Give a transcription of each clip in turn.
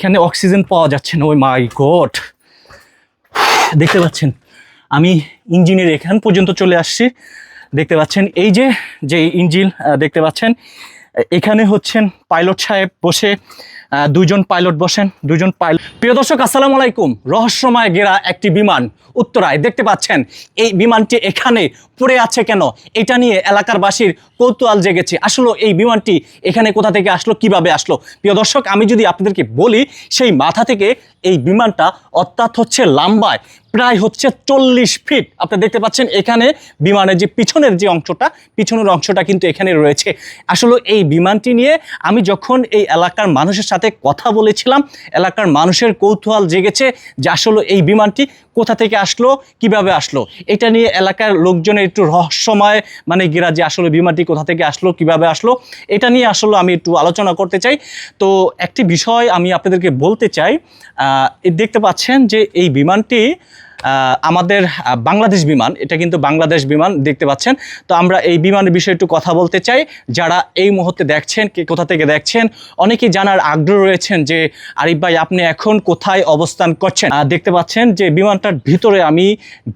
এখানে অক্সিজেন পাওয়া যাচ্ছে না, ওই মাই গড। দেখতে পাচ্ছেন, আমি ইঞ্জিনের এখান পর্যন্ত চলে আসছি। দেখতে পাচ্ছেন, এই যে যে ইঞ্জিন দেখতে পাচ্ছেন, এখানে হচ্ছেন পাইলট সাহেব বসে দুইজন পাইলট বসেন, দুইজন পাইলট প্রিয় দর্শক, আসসালামু আলাইকুম। রহস্যময় ঘেরা একটি বিমান উত্তরায়, দেখতে পাচ্ছেন, এই বিমানটি এখানে পড়ে আছে কেন? এটা নিয়ে এলাকারবাসীর কৌতূহল জেগেছে। আসলে এই বিমানটি এখানে কোথা থেকে আসলো, কীভাবে আসলো? প্রিয় দর্শক, আমি যদি আপনাদেরকে বলি, সেই মাথা থেকে এই বিমানটা অর্থাৎ হচ্ছে লাম্বায়, প্রায় হচ্ছে চল্লিশ ফিট। আপনি দেখতে পাচ্ছেন, এখানে বিমানের যে পিছনের যে অংশটা, পিছনের অংশটা কিন্তু এখানে রয়েছে। আসলে এই বিমানটি নিয়ে আমি যখন এই এলাকার মানুষের সাথে কথা বলেছিলাম, এলাকার মানুষের কৌতূহল জেগেছে যে আসলে এই বিমানটি কোথা থেকে আসলো, কীভাবে আসলো। এটা নিয়ে এলাকার লোকজনের একটু রহস্যময় মানে গেরা যে আসলে বিমানটি কোথা থেকে আসলো, কীভাবে আসলো, এটা নিয়ে আসলে আমি একটু আলোচনা করতে চাই। তো একটি বিষয় আমি আপনাদেরকে বলতে চাই দেখতে পাচ্ছেন যে এই বিমানটি আমাদের বাংলাদেশ বিমান, এটা কিন্তু বাংলাদেশ বিমান, দেখতে পাচ্ছেন। তো আমরা এই বিমানের বিষয়ে একটু কথা বলতে চাই। যারা এই মুহূর্তে দেখছেন, কে কোথা থেকে দেখছেন, অনেকেই জানার আগ্রহ রয়েছেন যে, আরিফ ভাই, আপনি এখন কোথায় অবস্থান করছেন? দেখতে পাচ্ছেন যে বিমানটার ভিতরে আমি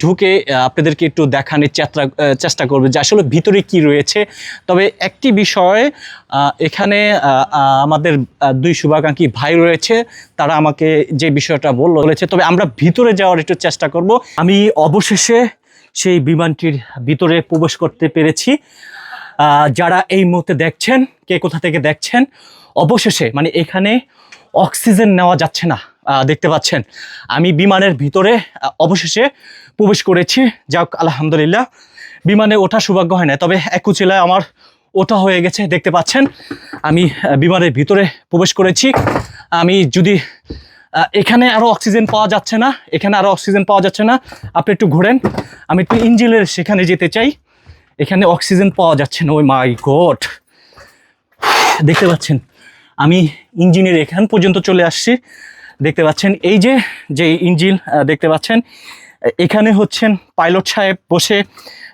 ঢুকে আপনাদেরকে একটু দেখানোর চেষ্টা চেষ্টা করব যে আসলে ভিতরে কি রয়েছে। তবে একটি বিষয় এখানে আমাদের দুই শুভাকাঙ্ক্ষী ভাই রয়েছে। তারা আমাকে যে বিষয়টা বলল, বলেছে, তবে আমরা ভিতরে যাওয়ার একটু চেষ্টা করব আমি অবশেষে সেই বিমানটির ভিতরে প্রবেশ করতে পেরেছি। যারা এই মুহূর্তে দেখছেন, কে কোথা থেকে দেখছেন, অবশেষে মানে এখানে অক্সিজেন নেওয়া যাচ্ছে না দেখতে পাচ্ছেন। আমি বিমানের ভিতরে অবশেষে প্রবেশ করেছি। যাক, আলহামদুলিল্লাহ, বিমানে ওঠা সৌভাগ্য হয় না তবে একুচিলায় আমার ওটা হয়ে গেছে, দেখতে পাচ্ছেন। আমি বিমানের ভিতরে প্রবেশ করেছি। আমি যদি এখানে আরও অক্সিজেন পাওয়া যাচ্ছে না, এখানে আরও অক্সিজেন পাওয়া যাচ্ছে না। আপনি একটু ঘোরেন, আমি একটু ইঞ্জিনের সেখানে যেতে চাই। এখানে অক্সিজেন পাওয়া যাচ্ছে না, ওই মাই গড। দেখতে পাচ্ছেন, আমি ইঞ্জিনের এখান পর্যন্ত চলে আসছি। দেখতে পাচ্ছেন, এই যে যে ইঞ্জিন দেখতে পাচ্ছেন, এখানে হচ্ছেন পাইলট সাহেব বসে।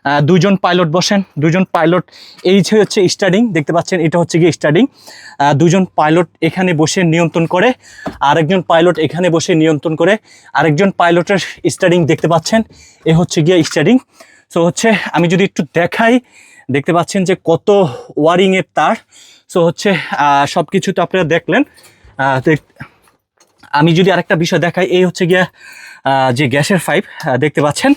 আহ, দুইজন পাইলট বসেন দুজন পাইলট এই যে হচ্ছে স্টার্টিং দেখতে পাচ্ছেন এটা হচ্ছে গিয়ে স্টার্টিং দুজন পাইলট এখানে বসে নিয়ন্ত্রণ করে আরেকজন পাইলট এখানে বসে নিয়ন্ত্রণ করে আরেকজন পাইলটের স্টার্টিং দেখতে পাচ্ছেন এ হচ্ছে গিয়ে স্টার্টিং সো হচ্ছে আমি যদি একটু দেখাই দেখতে পাচ্ছেন যে কত ওয়ারিংয়ের তার। সো হচ্ছে সব কিছু তো আপনারা দেখলেন। আমি যদি আরেকটা বিষয় দেখাই এই হচ্ছে গিয়া যে গ্যাসের পাইপ দেখতে পাচ্ছেন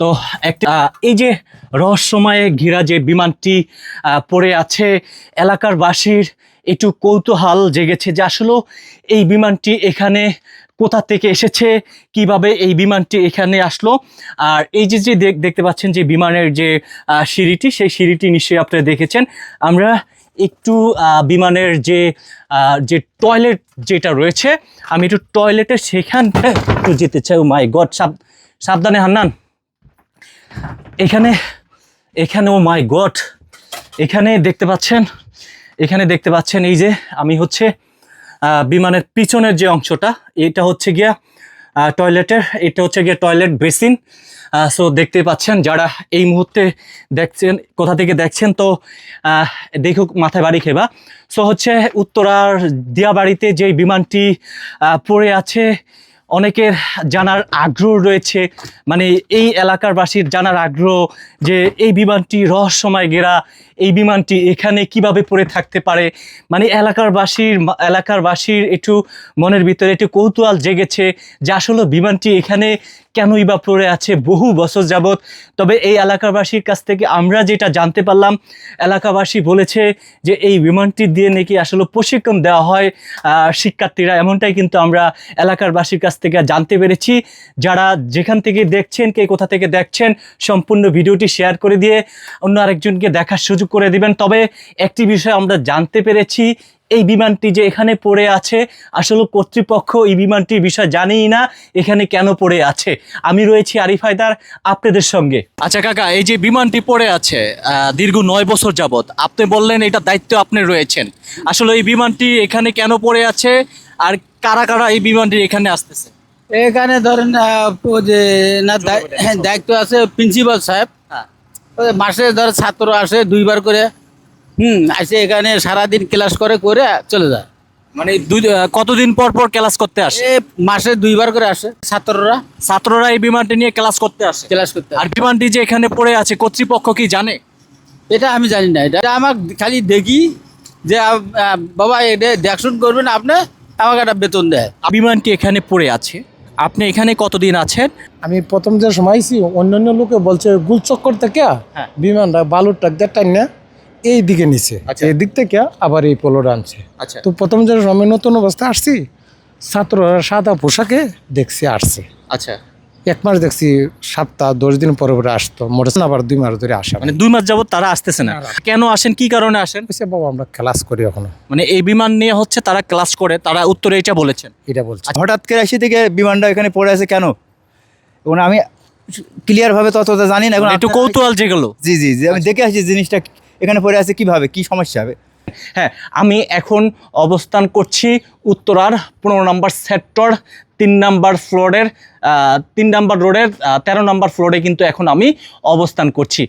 তো একটা এই যে রহস্যময়ে ঘেরা যে বিমানটি পড়ে আছে, এলাকার বাসীর একটু কৌতূহল জেগেছে যে আসলে এই বিমানটি এখানে কোথা থেকে এসেছে, কীভাবে এই বিমানটি এখানে আসলো। আর এই যে যে দেখ- দেখতে পাচ্ছেন যে বিমানের যে সিঁড়িটি, সেই সিঁড়িটি নিশ্চয়ই আপনারা দেখেছেন। আমরা একটু বিমানের যে যে টয়লেট যেটা রয়েছে, আমি একটু টয়লেটের সেখানটা একটু যেতে চাই। মাই গড, সাব, সাবধানে হান্নান। এখানে এখানে ও মাই গড এখানে দেখতে পাচ্ছেন, এখানে দেখতে পাচ্ছেন এই যে আমি হচ্ছে বিমানের পিছনের যে অংশটা, এটা হচ্ছে গিয়া টয়লেটের এটা হচ্ছে গিয়া টয়লেট বেসিন সো দেখতে পাচ্ছেন যারা এই মুহূর্তে দেখছেন, কোথা থেকে দেখছেন, তো দেখুক মাথায় বাড়ি খেবা সো হচ্ছে উত্তরার দিয়াবাড়িতে যে বিমানটি পড়ে আছে অনেকের জানার আগ্রহ রয়েছে। মানে এই এলাকার বাসীর জানার আগ্রহ যে এই বিমানটি রহস্যময় ঘেরা এই বিমানটি এখানে কীভাবে পড়ে থাকতে পারে? মানে এলাকার বাসীর এলাকার বাসীর একটু মনের ভিতরে একটু কৌতূহল জেগেছে যে আসলে বিমানটি এখানে কেনই বা পড়ে আছে বহু বছর যাবৎ। তবে এই এলাকাবাসীর কাছ থেকে আমরা যেটা জানতে পারলাম, এলাকাবাসী বলেছে যে এই বিমানটি দিয়ে নাকি আসলে প্রশিক্ষণ দেওয়া হয় শিক্ষার্থীরা। এমনটাই কিন্তু আমরা এলাকারবাসীর কাছ থেকে জানতে পেরেছি। যারা যেখান থেকে দেখছেন, কে কোথা থেকে দেখছেন, সম্পূর্ণ ভিডিওটি শেয়ার করে দিয়ে অন্য আরেকজনকে দেখার সুযোগ করে দিবেন। তবে একটি বিষয় আমরা জানতে পেরেছি এই বিমানটি যে এখানে পড়ে আছে আসলে কর্তৃপক্ষ এই বিমানটির বিষয় জানেই না এখানে কেন পড়ে আছে। আমি রয়েছি আরিফ হায়দার আপনাদের সঙ্গে। আচ্ছা কাকা এই যে বিমানটি পড়ে আছে দীর্ঘ নয় বছর যাবত আপনি বললেন এটা দায়িত্ব আপনি রয়েছেন। আসলে এই বিমানটি এখানে কেন পড়ে আছে আর কারা কারা এই বিমানটি এখানে আসতেছে? এখানে ধরেন যে না দায়- হ্যাঁ, দায়িত্ব আছে প্রিন্সিপাল সাহেব। মাসে ধর ছাত্র আসে দুইবার করে হুম আসে এখানে সারাদিন ক্লাস করে করে চলে যায়। মানে দুই কতদিন পর পর ক্লাস করতে আসে? মাসে দুইবার করে আসে ছাত্ররা। ছাত্ররা এই বিমানটি নিয়ে ক্লাস করতে আসে? ক্লাস করতে আর বিমানটি যে এখানে পড়ে আছে কর্তৃপক্ষ কি জানে? এটা আমি জানি না এটা আমার খালি দেখি যে বাবা এটা দেখশুন করবেন আপনি আমাকে একটা বেতন দেয়। বিমানটি এখানে পড়ে আছে। আপনি এখানে কতদিন আছেন? আমি প্রথম যে সময়ছি অন্য অন্য লোকে বলছে গুলচক্কর থেকে হ্যাঁ। বিমানটা বালুর ট্রাক দিয়ে টাইনা এই দিকে নিছে। আচ্ছা। এই দিক থেকে আবার এই পোলো আনছে আচ্ছা। তো প্রথম যে সময় নতুন অবস্থা আসছি ছাত্ররা সাদা পোশাকে দেখছি আসছে। আচ্ছা। এক মাস দেখছি সপ্তাহ দশ দিন পরে পরে আসতো। মোটর আবার দুই মাস ধরে আসে মানে দুই মাস যাবত তারা আসতেছে না। কেন আসেন? কি কারণে আসেন? বলছে, বাবা আমরা ক্লাস করি এখনও। মানে এই বিমান নিয়ে হচ্ছে তারা ক্লাস করে তারা উত্তরে এটা বলেছেন। এটা বলছে। হঠাৎ করে আসি থেকে বিমানটা এখানে পড়ে আছে কেন? এবং আমি ক্লিয়ারভাবে ততটা জানি না। এখন মানে একটু কৌতূহল যেগুলো জি জি জি আমি দেখে আসছি জিনিসটা এখানে পড়ে আছে কীভাবে কি সমস্যা হবে। হ্যাঁ আমি এখন অবস্থান করছি উত্তরার পনেরো নম্বর সেক্টর তিন নাম্বার ফ্লোরের তিন নাম্বার রোডের তেরো নাম্বার ফ্লোরে কিন্তু এখন আমি অবস্থান করছি।